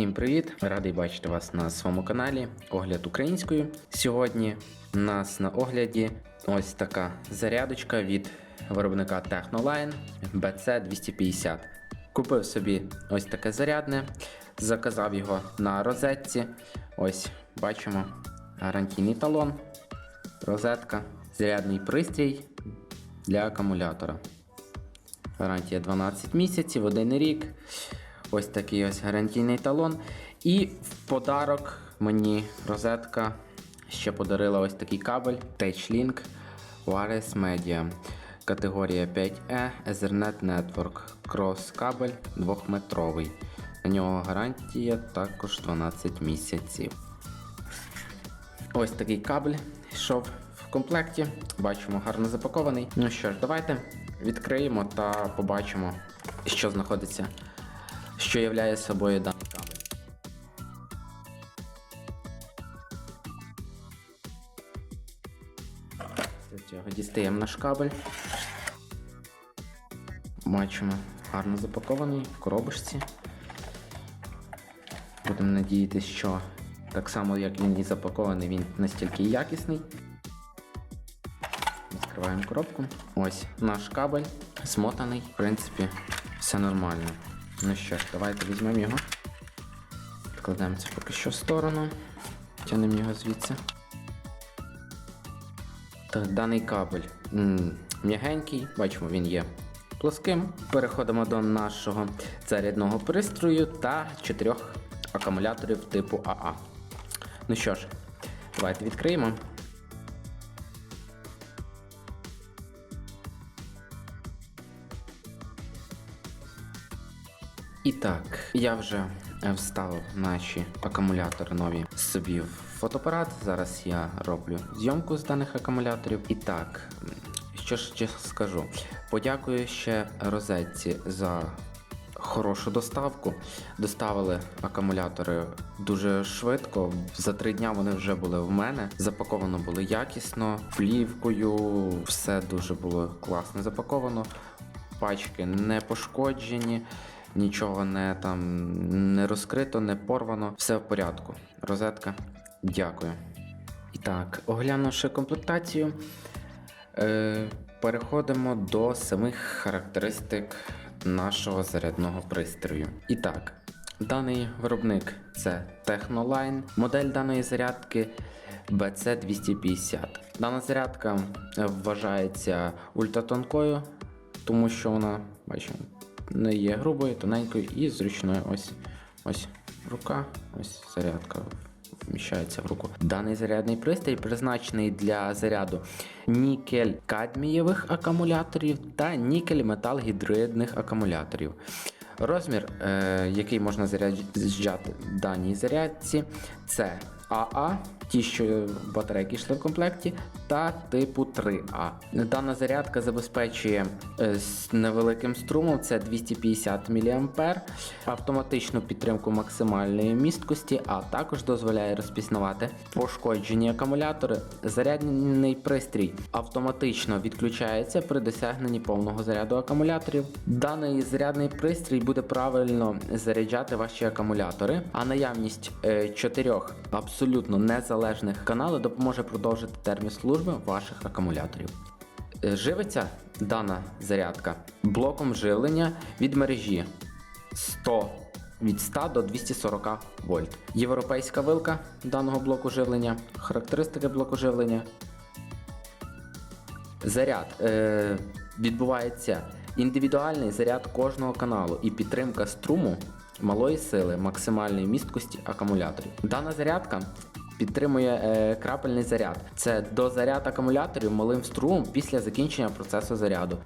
Всім привіт! Радий бачити вас на своєму каналі Огляд українською. Сьогодні у нас на огляді ось така зарядочка від виробника Technoline BC250. Купив собі ось таке зарядне, заказав його на розетці. Ось бачимо гарантійний талон, розетка, зарядний пристрій для акумулятора. Гарантія 12 місяців, один рік. Ось такий ось гарантійний талон. І в подарок мені розетка ще подарила ось такий кабель TouchLink Wireless Media. Категорія 5E Ethernet Network. Cross кабель 2-метровий. На нього гарантія також 12 місяців. Ось такий кабель йшов в комплекті. Бачимо, гарно запакований. Ну що ж, давайте відкриємо та побачимо, що знаходиться, що являє собою даний кабель. Цього дістаємо наш кабель. Бачимо, гарно запакований в коробочці. Будемо надіятися, що так само, як він і запакований, він настільки якісний. Відкриваємо коробку. Ось наш кабель смотаний. В принципі, все нормально. Ну що ж, давайте візьмемо його. Відкладемо це поки що в сторону. Тянемо його звідси. Так, даний кабель м'ягенький, бачимо, він є плоским. Переходимо до нашого зарядного пристрою та чотирьох акумуляторів типу АА. Ну що ж, давайте відкриємо. І так, я вже е, вставив наші акумулятори нові собі в фотоапарат. Зараз я роблю зйомку з даних акумуляторів. І так, що ж скажу? Подякую ще розетці за хорошу доставку. Доставили акумулятори дуже швидко. За три дня вони вже були в мене. Запаковано було якісно, плівкою, все дуже було класно запаковано. Пачки не пошкоджені, нічого не там не розкрито, не порвано. Все в порядку. Розетка, дякую. І так, оглянувши комплектацію, е, переходимо до самих характеристик нашого зарядного пристрою. І так, даний виробник це Technoline. Модель даної зарядки BC250. Дана зарядка вважається ультратонкою, тому що вона, бачимо, не є грубою, тоненькою і зручною. Ось ось рука, ось зарядка вміщається в руку. Даний зарядний пристрій призначений для заряду нікель-кадмієвих акумуляторів та нікель-метал-гідридних акумуляторів. Розмір, е, який можна заряджати в даній зарядці, це АА, ті, що батарейки йшли в комплекті, та типу 3А. Дана зарядка забезпечує е, з невеликим струмом, це 250 мА, автоматичну підтримку максимальної місткості, а також дозволяє розпізнавати пошкоджені акумулятори. Зарядний пристрій автоматично відключається при досягненні повного заряду акумуляторів. Даний зарядний пристрій буде правильно заряджати ваші акумулятори, а наявність е, чотирьох абсолютно незалежних каналів допоможе продовжити термін служби ваших акумуляторів. Е, Живиться дана зарядка блоком живлення від мережі 100 від 100 до 240 вольт. Європейська вилка даного блоку живлення, характеристики блоку живлення. Заряд е, відбувається індивідуальний заряд кожного каналу і підтримка струму малої сили максимальної місткості акумуляторів. Дана зарядка підтримує е, крапельний заряд. Це дозаряд акумуляторів малим струмом після закінчення процесу заряду.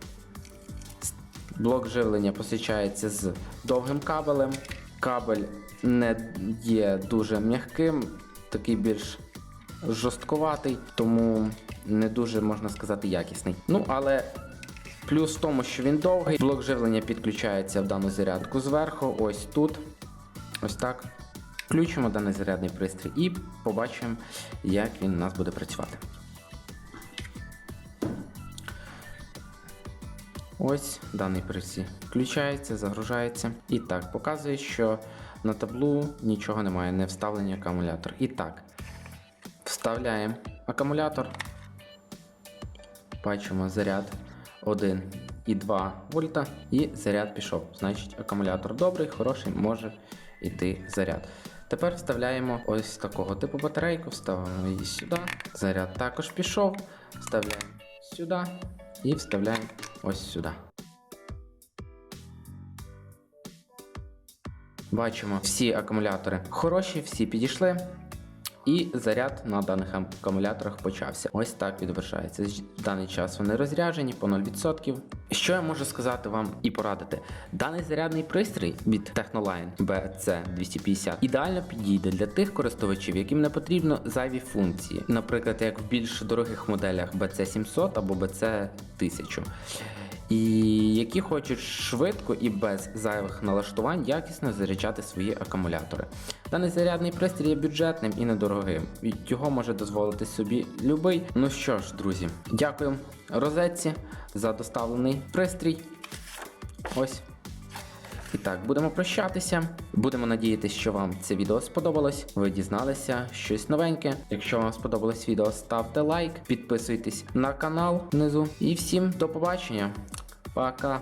Блок живлення посічається з довгим кабелем. Кабель не є дуже м'яким, такий більш жорсткуватий, тому не дуже можна сказати якісний. Ну, але плюс в тому, що він довгий, блок живлення підключається в дану зарядку зверху, ось тут. Ось так. Включимо даний зарядний пристрій і побачимо, як він у нас буде працювати. Ось даний пристрій включається, загружається. І так, показує, що На таблу нічого немає, не вставлений акумулятор. І так, вставляємо акумулятор. Бачимо заряд 1 і 2 вольта, і заряд пішов. Значить, акумулятор добрий, хороший, може йти заряд. Тепер вставляємо ось такого типу батарейку, вставимо її сюди. Заряд також пішов. Вставляємо сюди і вставляємо ось сюди. Бачимо, всі акумулятори хороші, всі підійшли. І заряд на даних акумуляторах почався. Ось так відображається. В даний час вони розряджені по 0%. Що я можу сказати вам і порадити? Даний зарядний пристрій від Technoline BC250 ідеально підійде для тих користувачів, яким не потрібно зайві функції, наприклад, як в більш дорогих моделях BC700 або BC1000 і які хочуть швидко і без зайвих налаштувань якісно заряджати свої акумулятори. Даний зарядний пристрій є бюджетним і недорогим. Його може дозволити собі любий. Ну що ж, друзі, дякую розетці за доставлений пристрій. Ось. І так, будемо прощатися. Будемо надіятися, що вам це відео сподобалось. Ви дізналися щось новеньке. Якщо вам сподобалось відео, ставте лайк, підписуйтесь на канал внизу. І всім до побачення. Пока.